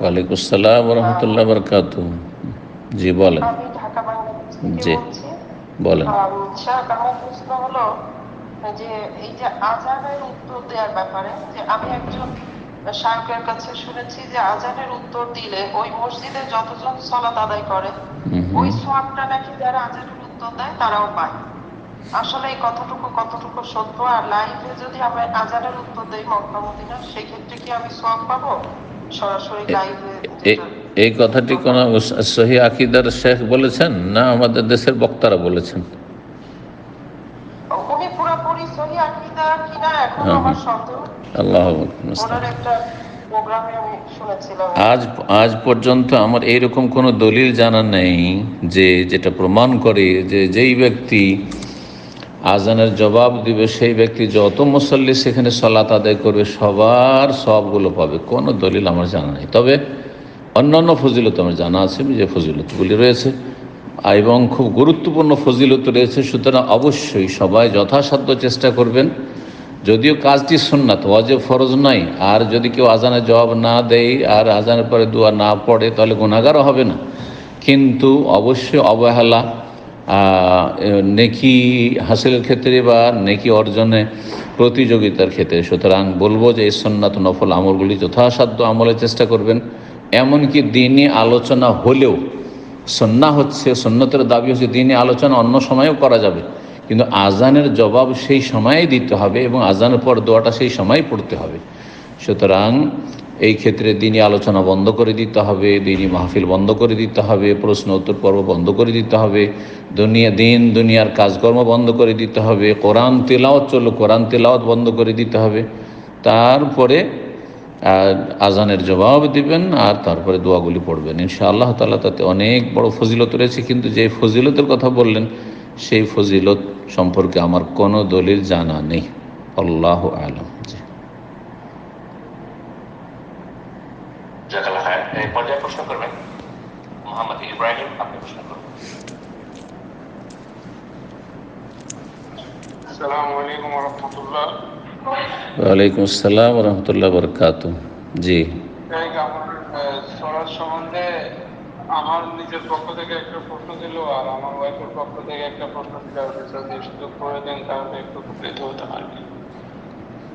ওয়ালাইকুম আসসালাম রহমতুল্লাহ বরকাত জি বলেন আমি ঢাকা বাংলাদেশ থেকে জি। বলেন আম, শাহ, আমার প্রশ্ন হলো যে এই যে আজানের উত্তর দেওয়ার ব্যাপারে যে আমি একজন শায়কের কাছে শুনেছি যে আজানের উত্তর দিলে ওই মসজিদে যতজন সলাত আদায় করে। ওই সোয়াবটা নাকি যারা আজানের উত্তর দেয় তারাও পায় আসলে এই কতটুকু কতটুকু সত্য আর লাইভে যদি আমি আজানের উত্তর দেই মক্কা মদিনা সেই ক্ষেত্রে কি আমি সোয়াব পাবো? সরাসরি লাইভে এই কথাটি কোন সহি আকিদার শেখ বলেছেন না আমাদের দেশের বক্তারা বলেছেন? উনি পুরোপুরি সহি আকিদা কিনা এখন হ্যাঁ, আমার হ্যাঁ। সন্দেহ। আল্লাহ ওনার একটা প্রোগ্রামে আমি শুনেছিলাম। আজ আজ পর্যন্ত আমার এইরকম কোনো দলিল জানা নেই যে যেটা প্রমাণ করে যে যেই ব্যক্তি আজানের জবাব দিবে সেই ব্যক্তি যত মুসল্লি সেখানে সলাত আদায় করবে, সবার সবগুলো পাবে। কোনো দলিল আমার জানা নেই। তবে অন্যান্য ফজিলত আমার জানা আছে যে ফজিলতগুলি রয়েছে, এবং খুব গুরুত্বপূর্ণ ফজিলত রয়েছে, সুতরাং অবশ্যই সবাই যথাসাধ্য চেষ্টা করবেন। যদিও কাজটি সুন্নাত ওয়াজে ফরজ নাই আর যদি কেউ আজানের জবাব না দেয় আর আজানের পরে দোয়া না পড়ে, তাহলে গুণাগারও হবে না। কিন্তু অবশ্যই অবহেলা নেকি হাসিলের ক্ষেত্রে বা নেকি অর্জনে প্রতিযোগিতার ক্ষেত্রে। সুতরাং বলব যে, এই সন্ন্যাত নফল আমলগুলি যথাসাধ্য আমলের চেষ্টা করবেন। এমনকি দিনই আলোচনা হলেও, সন্না হচ্ছে সন্ন্যতের দাবি হচ্ছে দিনই আলোচনা অন্য সময়েও করা যাবে। কিন্তু আজানের জবাব সেই সময়েই দিতে হবে এবং আজানের পর দোয়াটা সেই সময়ই পড়তে হবে। সুতরাং এই ক্ষেত্রে দিনই আলোচনা বন্ধ করে দিতে হবে, দিনই মাহফিল বন্ধ করে দিতে হবে, প্রশ্ন উত্তর পর্ব বন্ধ করে দিতে হবে, দুনিয়া, দিন, দুনিয়ার কাজকর্ম বন্ধ করে দিতে হবে, কোরআন তেলাওয়াত চলল কোরআন তেলাওয়াত বন্ধ করে দিতে হবে। তারপরে আজানের জবাব দিবেন আর তারপরে দোয়াগুলি পড়বেন। ইনশা আল্লাহ তালা তাতে অনেক বড় ফজিলত রয়েছে, কিন্তু যে ফজিলতের কথা বললেন, সেই ফজিলত সম্পর্কে আমার কোনো দলিল জানা নেই। আল্লাহ আলম জি জাকাল্লাহ খায়ের এই পর্যায়ে প্রশ্ন করবেন। মোহাম্মদ ইব্রাহিম আপনি প্রশ্ন করবেন আসসালামু আলাইকুম রহমতুল্লাহ। ওয়ালাইকুম আসসালাম রহমতুল্লাহ বরকাত জি। আমার সম্বন্ধে আমার নিজের পক্ষ থেকে একটা প্রশ্ন ছিল আর আমার ওয়াইফের পক্ষ থেকে একটা প্রশ্ন ছিল। যদি সুযোগ করে দেন তাহলে একটু উপকৃত হতে পারি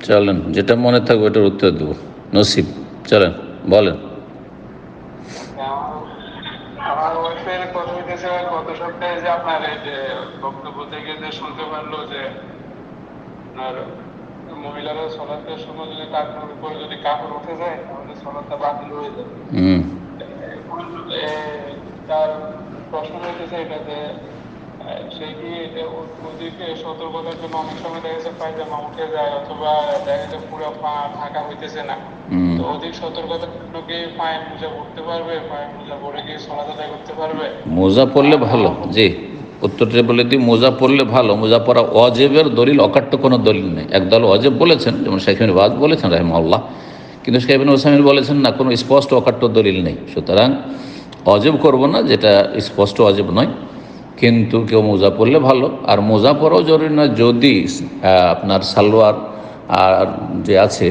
চলেন যেটা মনে থাকবে ওটার উত্তর দেবো। নসিব। চলেন বলেন আমার- আমার ওয়াইফের হইতেছে গত সপ্তাহে যে আপনার এই যে বক্তব্য থেকে যে শুনতে পারল যে আপনার মহিলারা সলাতের সময় যদি উপরে যদি কাপড় উঠে যায় তাহলে সলাতটা বাতিল হয়ে যাবে। তার প্রশ্ন হইতেছে এটা যে এ, সে কি এটা ওদিকে সতর্কতার জন্য অনেক সময় দেখা যাচ্ছে পায়জামা উঠে যায় অথবা দেখা যাচ্ছে পুরো পা ঢাকা হইতেছে না। তো অধিক মোজা পড়তে পারবে পায়ে মোজা পরে কি সলাত আদায় করতে পারবে। মোজা পড়লে ভালো জি। উত্তরটা বলে দিই মোজা পড়লে ভালো মোজা পরা অজেবের দলিল অকাট্য কোনো দলিল নেই। একদল অজেব বলেছেন যেমন শেখিন বাজ বলেছেন রাহিমাল্লাহ কিন্তু শেখিন ওসামিন বলেছেন না কোনো স্পষ্ট অকাট্য দলিল নেই। সুতরাং অজেব করব না যেটা স্পষ্ট অজেব নয়। কিন্তু কেউ মোজা পরলে ভালো আর মোজা পরাও জরুরি না যদি আপনার সালোয়ার আর যে আছে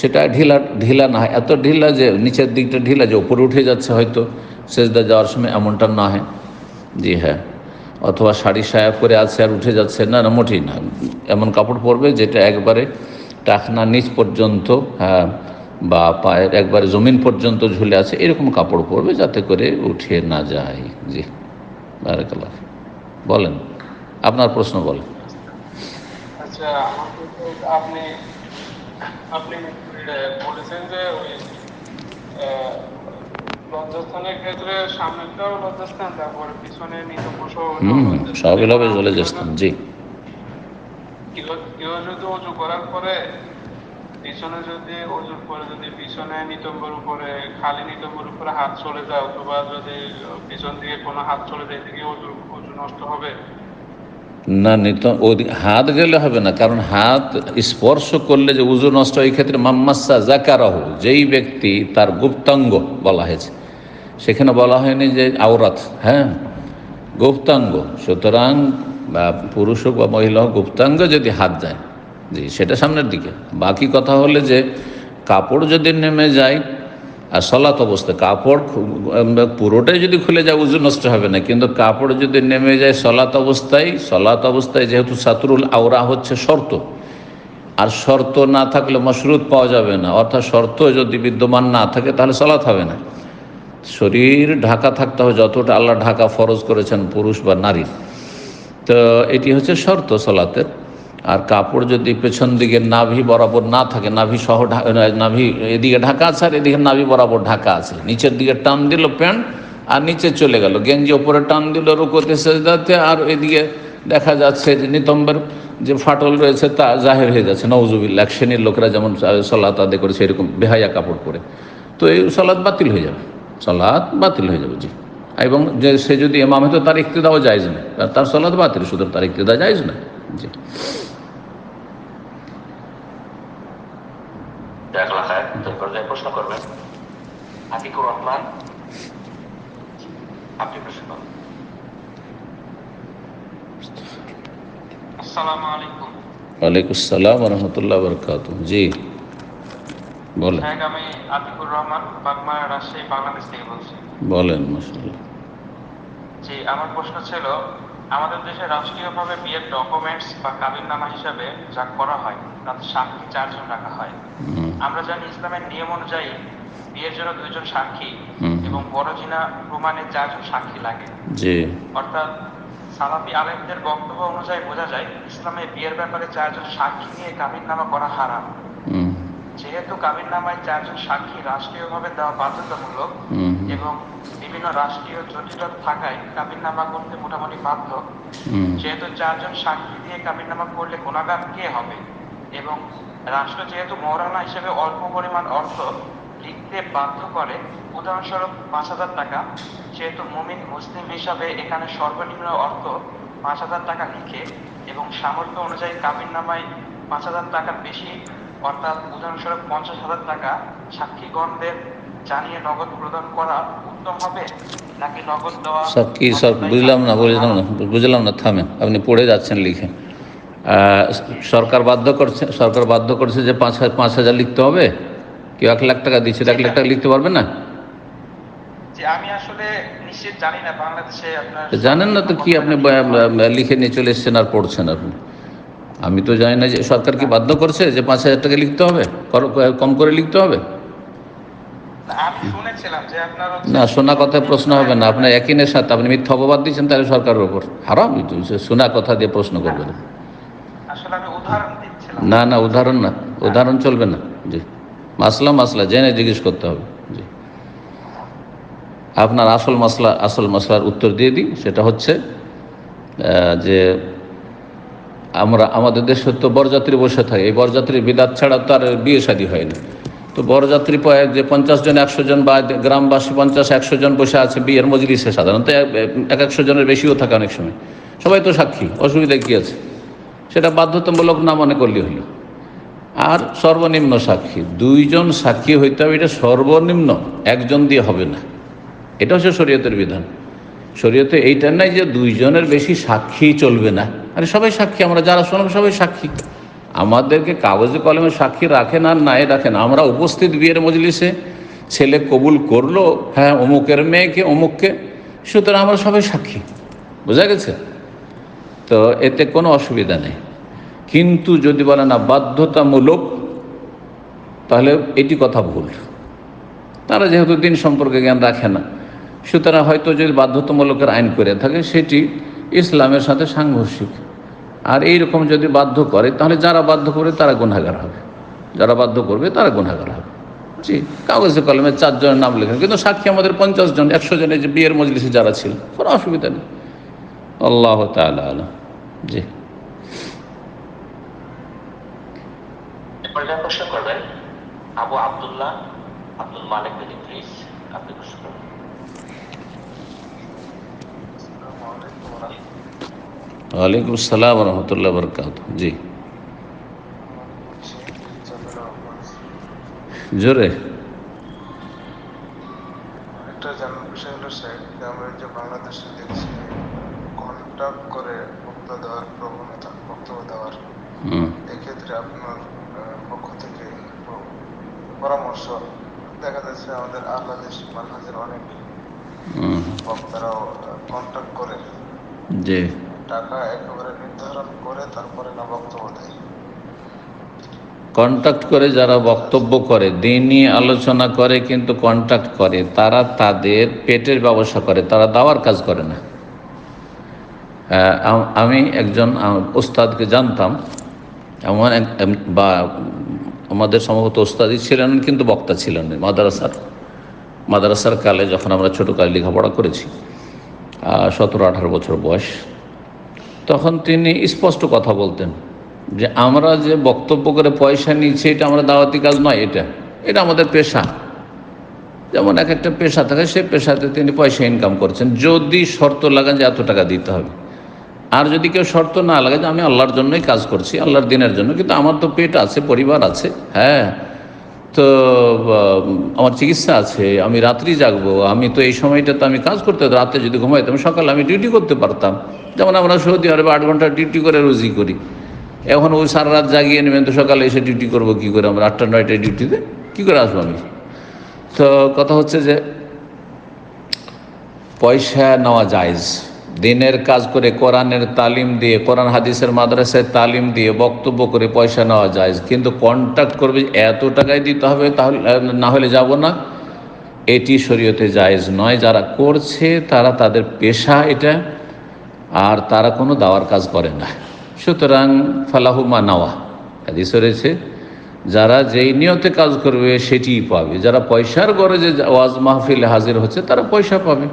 সেটা ঢিলা ঢিলা না হয়। এত ঢিলা যে নিচের দিকটা ঢিলা যে উপরে উঠে যাচ্ছে হয়তো সেজদা যাওয়ার সময় এমনটা না হয়। জি হ্যাঁ। অথবা শাড়ি সায়া করে আছে আর উঠে যাচ্ছে না না মোটেই না। এমন কাপড় পরবে যেটা একবারে টাকনা নিচ পর্যন্ত হ্যাঁ, বা পায়ের একবারে জমিন পর্যন্ত ঝুলে আছে এরকম কাপড় পরবে যাতে করে উঠে না যায়। জি বারাকাল্লাহ বলেন আপনার প্রশ্ন বলেন। আচ্ছা আপনি আপনি বলেছেন যে ওই লজ্জাস্থানের ক্ষেত্রে সামনেটাও লজ্জাস্থান তারপর পিছনে নিতম্ব সহ হুম হুম, সবই হবে চলে জি। কেউ কেউ যদি অজু করার পরে পিছনে যদি অজুর পরে যদি পিছনে নিতম্বর উপরে খালি নিতম্বর উপরে হাত চলে যায় অথবা যদি পিছন দিকে কোনো হাত চলে যায় এদিকে অজু অজু নষ্ট হবে না, নিত হাত গেলে হবে না, কারণ হাত স্পর্শ করলে যে উজু নষ্ট এই ক্ষেত্রে মাম্মাসা জাকারাহ যেই ব্যক্তি তার গুপ্তাঙ্গ বলা হয়েছে। সেখানে বলা হয়নি যে আওরাত হ্যাঁ? গুপ্তাঙ্গ, সুতরাং, বা পুরুষ হোক বা মহিলা হোক, গুপ্তাঙ্গ যদি হাত যায় জি, সেটা সামনের দিকে। বাকি কথা হলে যে, কাপড় যদি নেমে যায় আর সলাত অবস্থায় কাপড় পুরোটাই যদি খুলে যায়, উজু নষ্ট হবে না। কিন্তু কাপড় যদি নেমে যায় সলাত অবস্থায় সলাত অবস্থায় যেহেতু সাতুরুল আওরা হচ্ছে শর্ত। আর শর্ত না থাকলে মশরুত পাওয়া যাবে না। অর্থাৎ শর্ত যদি বিদ্যমান না থাকে, তাহলে সলাৎ হবে না। শরীর ঢাকা থাকতে হবে, যতটা আল্লাহ ঢাকা ফরজ করেছেন, পুরুষ বা নারী তো এটি হচ্ছে শর্ত সলাতের। আর কাপড় যদি পেছন দিকে নাভি বরাবর না থাকে, নাভি সহ নাভি এদিকে ঢাকা আছে আর এদিকে নাভি বরাবর ঢাকা আছে। নিচের দিকে টান দিল প্যান্ট আর নিচে চলে গেল। গেঞ্জি ওপরে টান দিল রুকোতে, সেজদাতে আর এদিকে দেখা যাচ্ছে যে নিতম্বের যে ফাটল রয়েছে তা জাহের হয়ে যাচ্ছে। নওজুবিল্লা এক শ্রেণির লোকেরা যেমন সলাত আদে করেছে এরকম বেহায়া কাপড় পরে। তো এই সলাদ বাতিল হয়ে যাবে। সলাদ বাতিল হয়ে যাবে, জি। এবং যে সে যদি এমাম হতো তার ইক্তিদাও যায়জ না তার সলাদ বাতিল শুধু তার ইক্তিদা যায়জ না জি জাকালা খায় দুই পর্যায়ে প্রশ্ন করবেন। আতিকুর রহমান আপনি প্রশ্ন করুন। আসসালামু আলাইকুম। ওয়ালাইকুম আসসালাম রহমতুল্লাহ জি বলেন। শেখ আমি আতিকুর রহমান বাগমা রাজশাহী বাংলাদেশ থেকে বলছি। বলেন মাসাল্লাহ জি আমার প্রশ্ন ছিল আমাদের দেশে রাষ্ট্রীয়ভাবে বিয়ের ডকুমেন্টস বা কাবিননামা হিসাবে যা করা হয় তাতে সাক্ষী চারজন রাখা হয়। আমরা জানি ইসলামের নিয়ম অনুযায়ী বিয়ের জন্য দুইজন সাক্ষী এবং বড়জিনা প্রমাণে চারজন সাক্ষী লাগে। জি। অর্থাৎ সালাফি আলেমদের বক্তব্য অনুযায়ী বোঝা যায় ইসলামে বিয়ের ব্যাপারে চারজন সাক্ষী নিয়ে কাবিননামা করা হারাম। যেহেতু কাবিননামায় চারজন সাক্ষী রাষ্ট্রীয়ভাবে দেওয়া বাধ্যতামূলক এবং বিভিন্ন রাষ্ট্রীয় জটিলতা থাকায় কাবিননামা করতে মোটামুটি বাধ্য যেহেতু চারজন সাক্ষী দিয়ে কাবিননামা করলে গুণাগার কে হবে? এবং রাষ্ট্র যেহেতু মৌরানা হিসেবে অল্প পরিমাণ অর্থ লিখতে বাধ্য করে উদাহরণস্বরূপ পাঁচ হাজার টাকা যেহেতু মুমিন মুসলিম হিসাবে এখানে সর্বনিম্ন অর্থ পাঁচ হাজার টাকা লিখে এবং সামর্থ্য অনুযায়ী কাবিননামায় পাঁচ হাজার টাকার বেশি অর্থাৎ উদাহরণস্বরূপ পঞ্চাশ হাজার টাকা সাক্ষীগণদের জানিয়ে নগদ প্রদান করা উত্তম হবে? নাকি নগদ দেওয়া সব কি সব বুঝলাম না বুঝলাম না বুঝলাম না থামেন। আপনি পড়ে যাচ্ছেন লিখে। সরকার বাধ্য করছে সরকার বাধ্য করছে যে পাঁচ হাজার পাঁচ হাজার লিখতে হবে। কেউ এক লাখ টাকা দিচ্ছে এক লাখ টাকা লিখতে পারবে না? জানেন না তো কি আপনি লিখে নিয়ে চলে এসছেন আর পড়ছেন আপনি? আমি তো জানি না যে সরকার কি বাধ্য করছে যে পাঁচ হাজার টাকা লিখতে হবে? কম করে লিখতে হবে? না শোনা কথায় প্রশ্ন হবে না। আপনার একইনের সাথে আপনি মিথ্যা অপবাদ দিচ্ছেন তাহলে সরকারের ওপর হারাম শোনা কথা দিয়ে প্রশ্ন করবেন আসলে আমি উদাহরণ দিচ্ছিলাম না না, উদাহরণ না। উদাহরণ চলবে না। জি। মাসলা মাসলা, জেনে জিজ্ঞেস করতে হবে। জি। আপনার আসল মাসলা, আসল মাসলার উত্তর দিয়ে দিই। সেটা হচ্ছে যে আমরা, আমাদের দেশে তো বরযাত্রী বসে থাকে। এই বরযাত্রী বিদাত ছাড়া তো আর বিয়ে শাদী হয় না। তো বরযাত্রী পয়- যে পঞ্চাশ জন, একশো জন বা গ্রামবাসী পঞ্চাশ, একশো জন বসে আছে বিয়ের মজলিসে সাধারণত, এক একশো জনের বেশিও থাকে অনেক সময়। সবাই তো সাক্ষী অসুবিধা কী আছে? সেটা বাধ্যতামূলক না মনে করলে হলো। আর সর্বনিম্ন সাক্ষী, দুইজন সাক্ষী হইতে হবে, এটা সর্বনিম্ন, একজন দিয়ে হবে না। এটা হচ্ছে শরীয়তের বিধান। শরীয়তে এইটা নাই যে দুইজনের বেশি সাক্ষী চলবে না। আরে সবাই সাক্ষী, আমরা যারা শুনলাম সবাই সাক্ষী। আমাদেরকে কাগজে কলমে সাক্ষী রাখেন আর নাই রাখেন। আমরা উপস্থিত বিয়ের মজলিসে ছেলে কবুল করল হ্যাঁ অমুকের মেয়েকে, অমুককে, সুতরাং আমরা সবাই সাক্ষী। বোঝা গেছে? তো এতে কোনো অসুবিধা নেই। কিন্তু যদি বলে না বাধ্যতামূলক, তাহলে এটি কথা ভুল। তারা যেহেতু দিন সম্পর্কে জ্ঞান রাখে না, সুতরাং হয়তো যদি বাধ্যতামূলকের আইন করে থাকে, সেটি ইসলামের সাথে সাংঘর্ষিক। আর এই রকম যদি বাধ্য করে, তাহলে যারা বাধ্য করবে, তারা গুণাগার হবে। যারা বাধ্য করবে, তারা গুণাগার হবে। জি, কাগজে কলমে চারজনের নাম লেখেন, কিন্তু সাক্ষী আমাদের পঞ্চাশ জন, একশো জনের যে বিয়ের মজলিসে যারা ছিল, কোনো অসুবিধা নেই। আল্লাহ তালা আলম। জি। এ পর্যায়ে প্রশ্ন করবেন আবু আব্দুল্লাহ আব্দুল মালিক যদি প্লিজ আপনি প্রশ্ন করবেন। ওয়ালাইকুম আসসালাম রহমতুল্লাহ বরকাত জি। জোরে একটা জানার বিষয় হলো স্যার যে আমরা যে বাংলাদেশে দেখছি ঘণ্টা করে বক্তব্য দেওয়ার প্রবণতা এক্ষেত্রে আপনার পক্ষ থেকে পরামর্শ। দেখা যাচ্ছে আমাদের আহ্লাদেশ মানহাজের অনেক বক্তারাও কন্ট্যাক্ট করে। জি। টাকা একেবারে নির্ধারণ করে তারপরে না বক্তব্য দেয়। কন্ট্যাক্ট করে যারা বক্তব্য করে দিনই আলোচনা করে কিন্তু কন্ট্যাক্ট করে। তারা তাদের পেটের ব্যবসা করে তারা দাওয়ার কাজ করে না। আমি একজন ওস্তাদকে জানতাম। এমন এক- বা আমাদের সম্ভবত ওস্তাদি ছিলেন কিন্তু বক্তা ছিলেন মাদ্রাসার। মাদ্রাসার কালে যখন আমরা ছোটো কালে লেখাপড়া করেছি সতেরো, আঠারো বছর বয়স, তখন তিনি স্পষ্ট কথা বলতেন যে আমরা যে বক্তব্য করে পয়সা নিচ্ছি এটা আমরা দাওয়াতি কাজ নয় এটা। এটা আমাদের পেশা। যেমন এক একটা পেশা থাকে, সেই পেশাতে তিনি পয়সা ইনকাম করছেন। যদি শর্ত লাগান যে এত টাকা দিতে হবে। আর যদি কেউ শর্ত না লাগে যে আমি আল্লাহর জন্যই কাজ করছি, আল্লাহর দিনের জন্য, কিন্তু আমার তো পেট আছে, পরিবার আছে হ্যাঁ? তো আমার চিকিৎসা আছে, আমি রাত্রি জাগবো, আমি তো এই সময়টাতে আমি কাজ করতে, রাতে যদি ঘুমাইতাম সকালে আমি ডিউটি করতে পারতাম। যেমন আমরা সৌদি আরবে আট ঘণ্টা ডিউটি করে রুজি করি। এখন ওই সারা রাত জাগিয়ে নেবেন, তো সকালে এসে ডিউটি করব কী করে আমরা? আটটা, নয়টায় ডিউটিতে কী করে আসব আমি? তো কথা হচ্ছে যে, পয়সা নেওয়া জায়জ। দিনের কাজ করে কোরআনের তালিম দিয়ে, কোরআন হাদিসের মাদ্রাসায় তালিম দিয়ে বক্তব্য করে পয়সা নেওয়া যায় কিন্তু কন্ট্যাক্ট করবে, এত টাকায় দিতে হবে, তাহলে না হলে যাব না। এটি শরীয়তে জায়েজ নয়। যারা করছে, তারা তাদের পেশা এটা, আর তারা কোনো দাওয়ার কাজ করে না। সুতরাং ফালাহুমা নাওয়া, হাদিস রয়েছে, যারা যেই নিয়তে কাজ করবে সেটিই পাবে। যারা পয়সার গরজে ওয়াজ মাহফিলে হাজির হচ্ছে, তারা পয়সা পাবে।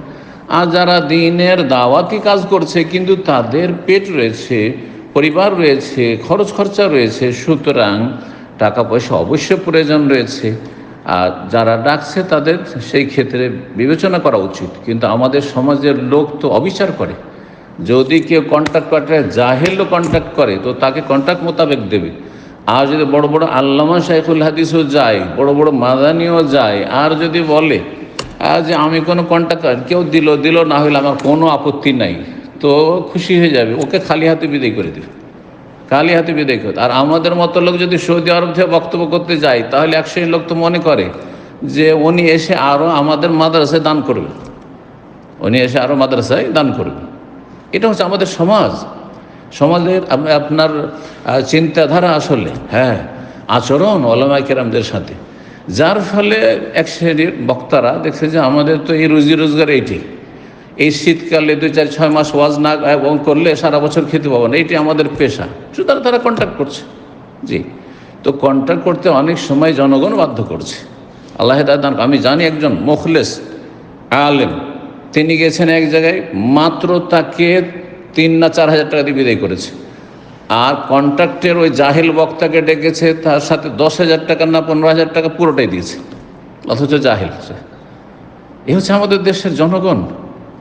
আর যারা দিনের দাওয়াতি কাজ করছে, কিন্তু তাদের পেট রয়েছে, পরিবার রয়েছে, খরচ খরচা রয়েছে, সুতরাং টাকা পয়সা অবশ্য প্রয়োজন রয়েছে। আর যারা ডাকছে তাদের সেই ক্ষেত্রে বিবেচনা করা উচিত। কিন্তু আমাদের সমাজের লোক তো অবিচার করে। যদি কেউ কন্ট্যাক্ট করে জাহেলও কন্ট্যাক্ট করে, তো তাকে কন্ট্যাক্ট মোতাবেক দেবে। আর যদি বড় বড় আল্লামা শাইখুল হাদিসও যায়, বড় বড় মাদানিও যায়, আর যদি বলে যে আমি কোনো কন্ট্যাক্ট কেউ দিল দিল না হলে আমার কোনো আপত্তি নাই। তো খুশি হয়ে যাবে, ওকে খালি হাতে বিদায় করে দেবে খালি হাতে বিদায় করতে আর আমাদের মতো লোক যদি সৌদি আরব থেকে বক্তব্য করতে যায়, তাহলে একশো লোক তো মনে করে যে উনি এসে আরও আমাদের মাদ্রাসায় দান করবে। উনি এসে আরও মাদ্রাসায় দান করবে। এটা হচ্ছে আমাদের সমাজ। সমাজের আপনার চিন্তাধারা আসলে হ্যাঁ আচরণ ওলামাই কেরামদের সাথে। যার ফলে এক শ্রেণির বক্তারা দেখছে যে আমাদের তো এই রুজি রোজগার এইটি। এই শীতকালে দুই চার ছয় মাস ওয়াজ না এবং করলে সারা বছর খেতে পাবো না, এইটি আমাদের পেশা। সুতরাং তারা কন্ট্যাক্ট করছে। জি। তো কন্ট্যাক্ট করতে অনেক সময় জনগণ বাধ্য করছে। আল্লাহ দান আমি জানি একজন মুখলেস, আলেম। তিনি গেছেন এক জায়গায়, মাত্র তাকে তিন না চার হাজার টাকা দিয়ে বিদায় করেছে। আর কন্ট্রাক্টের ওই জাহিল বক্তাকে ডেকেছে, তার সাথে দশ হাজার টাকা না পনেরো হাজার টাকা পুরোটাই দিয়েছে। অথচ জাহিল সে এই হচ্ছে আমাদের দেশের জনগণ।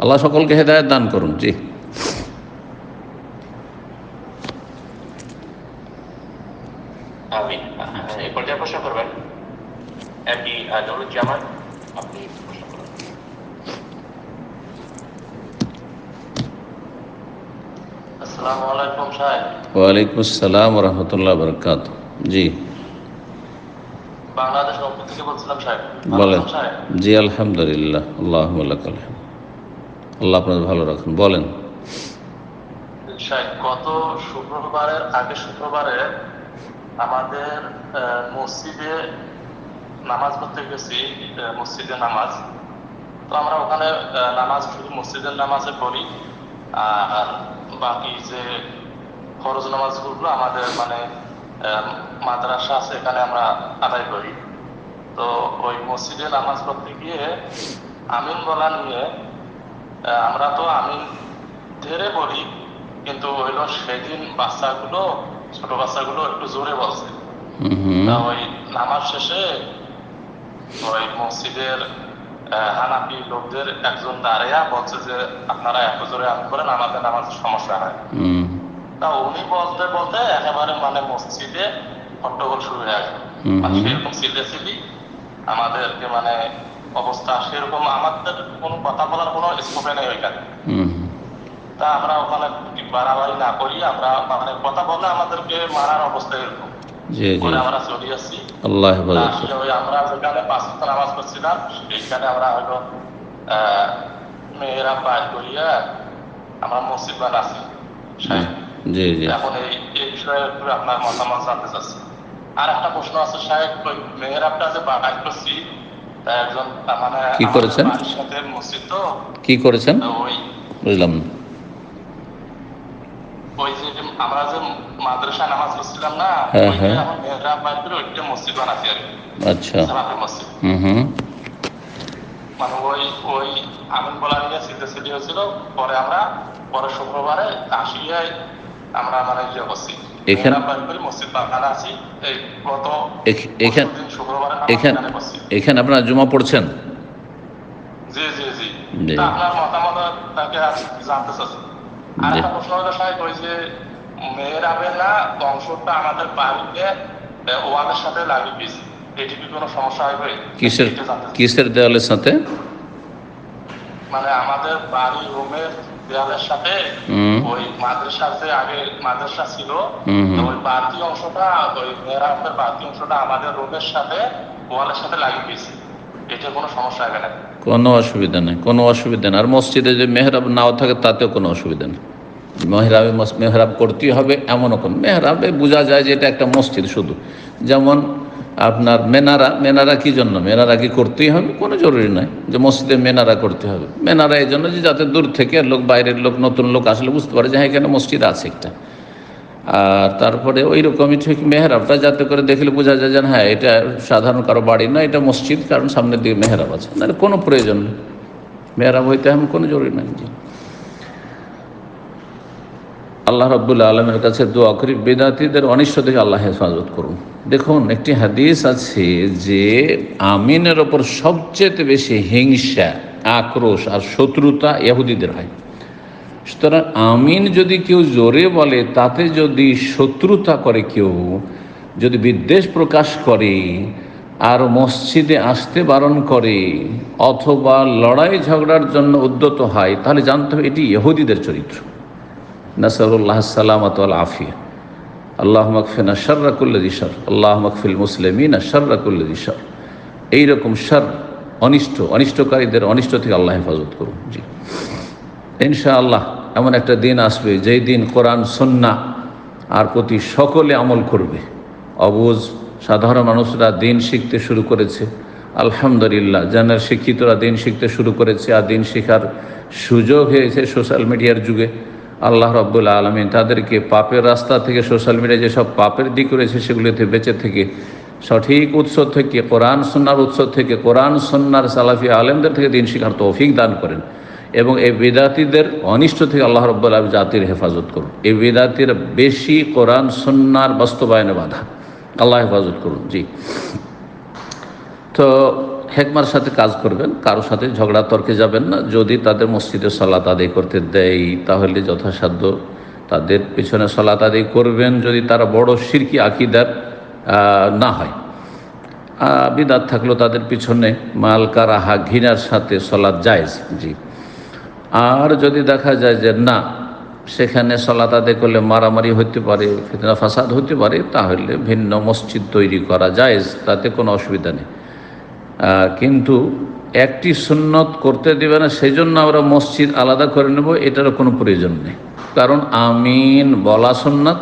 আল্লাহ সকলকে হেদায়ত দান করুন। জি। আমি এই পর্যায়ে প্রশ্ন করবেন এমডি নুরুজ্জামান আপনি প্রশ্ন করুন আসসালামু আলাইকুম সাহেব ওয়ালাইকুম আসসালাম রহমতুল্লাহ বরকাত জি। বাংলাদেশ রংপুর থেকে বলছিলাম সাহেব। ভালো বলেন। জি আলহামদুলিল্লাহ। আল্লাহ আল্লাহ আপনাদের ভালো রাখুন। বলেন। গত শুক্রবারের আগে শুক্রবারে আমাদের মসজিদে নামাজ পড়তে গেছি মসজিদে নামাজ। তো আমরা ওখানে নামাজ শুধু মসজিদের নামাজে পড়ি। আর বাকি যে ফরজ নামাজগুলো আমাদের মানে মাদ্রাসা আছে এখানে আমরা আদায় করি। তো ওই মসজিদে নামাজ পড়তে গিয়ে আমিন বলা নিয়ে আমরা তো আমিন ধীরে পড়ি কিন্তু হইল সেদিন বাচ্চাগুলো ছোট বাচ্চাগুলো একটু জোরে বলছে। ওই নামাজ শেষে ওই মসজিদের হানাফি লোকদের একজন দাঁড়িয়া বলছে যে আপনারা এত জোরে আমিন করেন আমাদের নামাজের সমস্যা হয় তা উনি বলতে বলতে একেবারে মানে মসজিদে হট্টগোল শুরু হয়ে গেল। মানে সেরকম সিরিয়াসলি আমাদেরকে মানে অবস্থা সেরকম আমাদের কোনো কথা বলার কোনো স্কোপে নেই ওইখানে। তা আমরা ওখানে বাড়াবাড়ি না করি আমরা মানে কথা বললে আমাদেরকে মারার অবস্থা এরকম। জি জি। আমরা চলে আসছি। আল্লাহ তা হেফাজত আসলে ওই নামাজ পড়ছিলাম সেইখানে আমরা হয়তো মেয়েরা বাইর করিয়া আমরা মসজিদ বানাচ্ছি। জি জি এখন এই এই বিষয়ে আপনার মতামত জানতে চাচ্ছি। আর একটা প্রশ্ন আছে সাহেব যে করছি মানে কি করেছেন? কি করেছেন? বুঝলাম না। ওই যে আমরা যে মাদ্রাসা নামাজ পড়ছিলাম না হ্যাঁ, হ্যাঁ। এখন মেয়েরা বাইর করে ওইটা মসজিদ বানাচ্ছি আর আচ্ছা। সালাতের মসজিদ। হুম হুম। মানে ওই ওই আমিন বলা নিয়ে সিদ্ধে হয়েছিল পরে আমরা পরে শুক্রবারে আসিয়ায় আমরা মানে ইয়ে করছি এখানে- এখান আপনারা জমা পড়ছেন? জি জি জি। জি। আপনার মতামত তাকে জানতে চাচ্ছি আর একটা প্রশ্ন হলো সাহেব ওই যে মেয়ের আবে না অংশটা আমাদের বাড়িতে আহ, ওয়ালের সাথে লাগিয়ে দিয়েছে এটি কি কোনো সমস্যা হবে? কিসের। কিসের দেওয়ালের সাথে? মানে আমাদের বাড়ির রুমের দেয়ালের সাথে ওই মাদ্রাসার যে আগে মাদ্রাসা ছিল ওই বাড়তি অংশটা ওই মেয়েরাবের বাড়তি অংশটা আমাদের রুমের সাথে ওয়ালের সাথে লাগিয়ে দিয়েছে কোনো অসুবিধা নেই, কোনো অসুবিধা নেই। আর মসজিদে যে মেহরাব নাও থাকে, তাতেও কোনো অসুবিধা নেই। মেহরাবে মেহরাব করতেই হবে এমনও কোনো, মেহরাবে বোঝা যায় যে এটা একটা মসজিদ শুধু। যেমন আপনার মেনারা মেনারা কি জন্য? মেনারা কি করতেই হবে? কোনো জরুরি নয় যে মসজিদে মেনারা করতে হবে। মেনারা এই জন্য যে যাতে দূর থেকে লোক, বাইরের লোক, নতুন লোক আসলে বুঝতে পারে যে হ্যাঁ এখানে মসজিদ আছে একটা। আর তারপরে ওই রকমই ঠিক মেহরাবটা, যাতে করে দেখলে বোঝা যায় যে হ্যাঁ এটা সাধারণ কারও বাড়ি না এটা মসজিদ, কারণ সামনের দিকে মেহরাব আছে। না কোনো প্রয়োজন নেই। মেহরাব হইতে এমন কোনো জরুরি নাই জি। আল্লাহ রব্বুল্লা আলমের কাছে দোয়া করি, বেদাতিদের অনিষ্ট থেকে আল্লাহ হেফাজত করুন। দেখুন, একটি হাদিস আছে যে, আমিনের ওপর সবচেয়ে বেশি হিংসা, আক্রোশ আর শত্রুতা ইহুদিদের হয়। সুতরাং আমিন যদি কেউ জোরে বলে, তাতে যদি শত্রুতা করে কেউ, যদি বিদ্বেষ প্রকাশ করে, আর মসজিদে আসতে বারণ করে, অথবা লড়াই ঝগড়ার জন্য উদ্যত হয়, তাহলে জানতে হবে এটি ইহুদিদের চরিত্র। নাসরুল্লাহ সালামত আফিয়া। আল্লাহ মকফিনা শর্রাকুল্লা দিশর আল্লাহ মকফিল মুসলিমিনা শর্রাকুল্লা দিশর এইরকম শর অনিষ্ট, অনিষ্টকারীদের অনিষ্ট থেকে আল্লাহ হেফাজত করুন। জি। ইনশাআল্লাহ এমন একটা দিন আসবে, যেই দিন কোরআন, সন্না আর প্রতি সকলে আমল করবে। অবুজ সাধারণ মানুষরা দিন শিখতে শুরু করেছে। আলহামদুলিল্লাহ, জানার শিক্ষিতরা দিন শিখতে শুরু করেছে আর দিন শেখার সুযোগ হয়েছে সোশ্যাল মিডিয়ার যুগে। আল্লাহ রব্বুল্লা আলমিন তাদেরকে পাপের রাস্তা থেকে সোশ্যাল মিডিয়ায় যেসব পাপের দিক রয়েছে সেগুলিতে বেঁচে থেকে, সঠিক উৎস থেকে কোরআন সন্ন্যার উৎস থেকে কোরআন সন্ন্যার সালাফি আলেমদের থেকে দিন শিখার তৌফিক দান করেন। এবং এই বেদাতিদের অনিষ্ট থেকে আল্লাহ রব্বুল আলম জাতির হেফাজত করুন। এই বেদাতির বেশি কোরআন সন্ন্যার বাস্তবায়নে বাধা। আল্লাহ হেফাজত করুন, জি। তো হেকমার সাথে কাজ করবেন কারোর সাথে ঝগড়া, তর্কে যাবেন না। যদি তাদের মসজিদে সলাত আদায় করতে দেয় তাহলে যথাসাধ্য তাদের পিছনে সলাত আদায় করবেন, যদি তারা বড় সিরকি আকিদার না হয়। বিদাত থাকলেও তাদের পিছনে মাল কারাহা ঘৃণার সাথে সলাৎ জায়েজ, জি। আর যদি দেখা যায় যে না, সেখানে সলাত করলে মারামারি হতে পারে, ফিতনা ফাসাদ হতে পারে, তাহলে ভিন্ন মসজিদ তৈরি করা যায় তাতে কোনো অসুবিধা নেই। কিন্তু একটি সুন্নত করতে দেবে না সেই জন্য আমরা মসজিদ আলাদা করে নেব এটার কোনো প্রয়োজন নেই। কারণ আমিন বলা সুন্নত,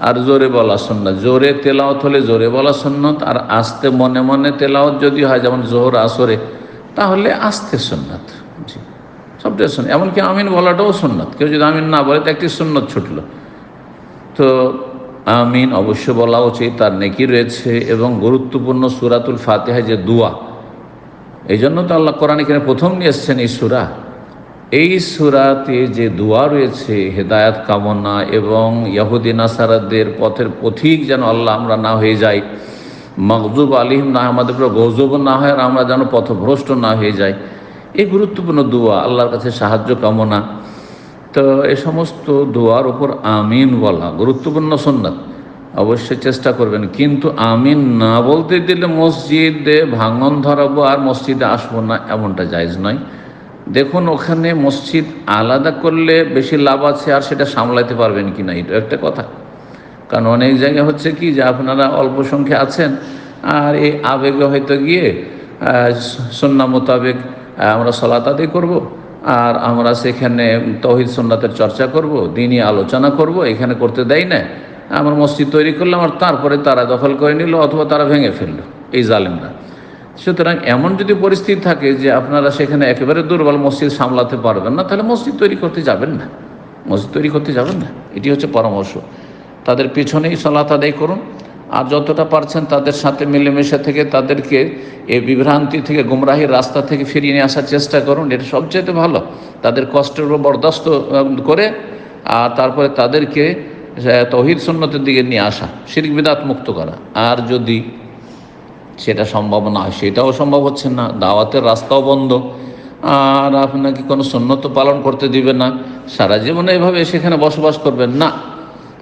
আর জোরে বলা সুন্নত। জোরে তেলাওত হলে জোরে বলা সুন্নত, আর আস্তে মনে মনে তেলাওত যদি হয়, যেমন জোহর, আসরে, তাহলে আস্তে সুন্নত। সবটাই সুন্নত এমনকি আমিন বলাটাও সুন্নত। কেউ যদি আমিন না বলে, তো একটি সুন্নত ছুটলো। তো আমিন অবশ্য বলা উচিত, তার নেকি রয়েছে এবং গুরুত্বপূর্ণ সুরাতুল ফাতেহা যে দুয়া, এই জন্য তো আল্লাহ কোরআন এখানে প্রথম নিয়ে এসছেন এই সুরা। এই সুরাতে যে দোয়া রয়েছে, হেদায়াত কামনা এবং ইয়াহুদ্দিন আসারাদের পথের পথিক যেন আল্লাহ আমরা না হয়ে যাই মকজুব আলিম না আমাদের উপর গজব না হয়, আর আমরা যেন পথভ্রষ্ট না হয়ে যাই গুরুত্বপূর্ণ দোয়া, আল্লাহর কাছে সাহায্য, কামনা। তো এ সমস্ত দোয়ার উপর আমিন বলা গুরুত্বপূর্ণ সন্ন্যাত অবশ্যই চেষ্টা করবেন, কিন্তু আমিন না বলতে দিলে মসজিদে ভাঙন ধরাবো আর মসজিদে আসব না, এমনটা জায়জ নয়। দেখুন, ওখানে মসজিদ আলাদা করলে বেশি লাভ আছে আর সেটা সামলাতে পারবেন কি না, এটা একটা কথা। কারণ অনেক জায়গায় হচ্ছে কি যে আপনারা অল্প সংখ্যা আছেন, আর এই আবেগে হয়তো গিয়ে সন্না মোতাবেক আমরা সলাত আদায় করব, আর আমরা সেখানে তহিদ সন্ন্যাতের চর্চা করব, দিনই আলোচনা করব, এখানে করতে দেয় না। আমরা মসজিদ তৈরি করলাম আর তারপরে তারা দখল করে নিল অথবা তারা ভেঙে ফেলল, এই জালেমরা। সুতরাং এমন যদি পরিস্থিতি থাকে যে আপনারা সেখানে একেবারে দুর্বল মসজিদ সামলাতে পারবেন না, তাহলে মসজিদ তৈরি করতে যাবেন না। মসজিদ তৈরি করতে যাবেন না, এটি হচ্ছে পরামর্শ। তাদের পিছনেই সলাত আদায় করুন। আর যতটা পারছেন তাদের সাথে মিলেমিশে থেকে তাদেরকে এই বিভ্রান্তি থেকে, গুমরাহির রাস্তা থেকে ফিরিয়ে নিয়ে আসার চেষ্টা করুন। এটা সবচেয়ে ভালো। তাদের কষ্টের উপর বরদাস্ত করে, আর তারপরে তাদেরকে তহির সুন্নতের দিকে নিয়ে আসা, শিরিক বিদাত মুক্ত করা। আর যদি সেটা সম্ভব না হয়, সেটাও সম্ভব হচ্ছে না, দাওয়াতের রাস্তাও বন্ধ, আর আপনাকে কোনো সন্ন্যত পালন করতে দিবে না। সারা জীবনে এভাবে সেখানে বসবাস করবেন না।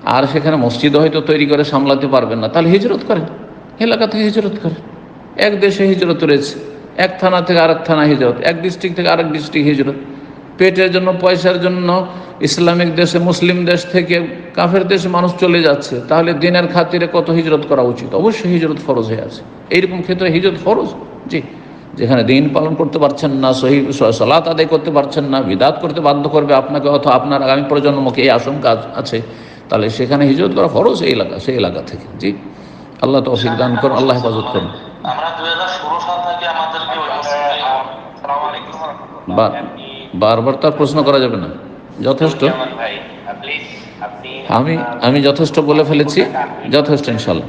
আর সেখানে মসজিদ হয়তো তৈরি করে সামলাতে পারবেন না। তাহলে হিজরত করেন। এলাকা থেকে হিজরত করেন। এক দেশে হিজরত রয়েছে। এক থানা থেকে আরেক থানা হিজরত। এক ডিস্ট্রিক্ট থেকে আরেক ডিস্ট্রিক্ট হিজরত। পেটের জন্য, পয়সার জন্য ইসলামিক দেশে, মুসলিম দেশ থেকে কাফের দেশে মানুষ চলে যাচ্ছে। তাহলে দিনের খাতিরে কত হিজরত করা উচিত? অবশ্যই হিজরত ফরজ হয়ে আছে। এইরকম ক্ষেত্রে হিজরত ফরজ? জি। যেখানে দিন পালন করতে পারছেন না, সহি সলাত আদায় করতে পারছেন না, বিদাত করতে বাধ্য করবে আপনাকে, অথবা আপনার আগামী প্রজন্মকে এই আশঙ্কা আছে। তাহলে সেখানে হিজরত করা ফরজ এই এলাকা সেই এলাকা থেকে। জি? আল্লাহ তো তৌফিক দান করুন আল্লাহ হেফাজত করুন। বারবার তার প্রশ্ন করা যাবে না। যথেষ্ট। আমি আমি যথেষ্ট বলে ফেলেছি। যথেষ্ট ইনশাল্লাহ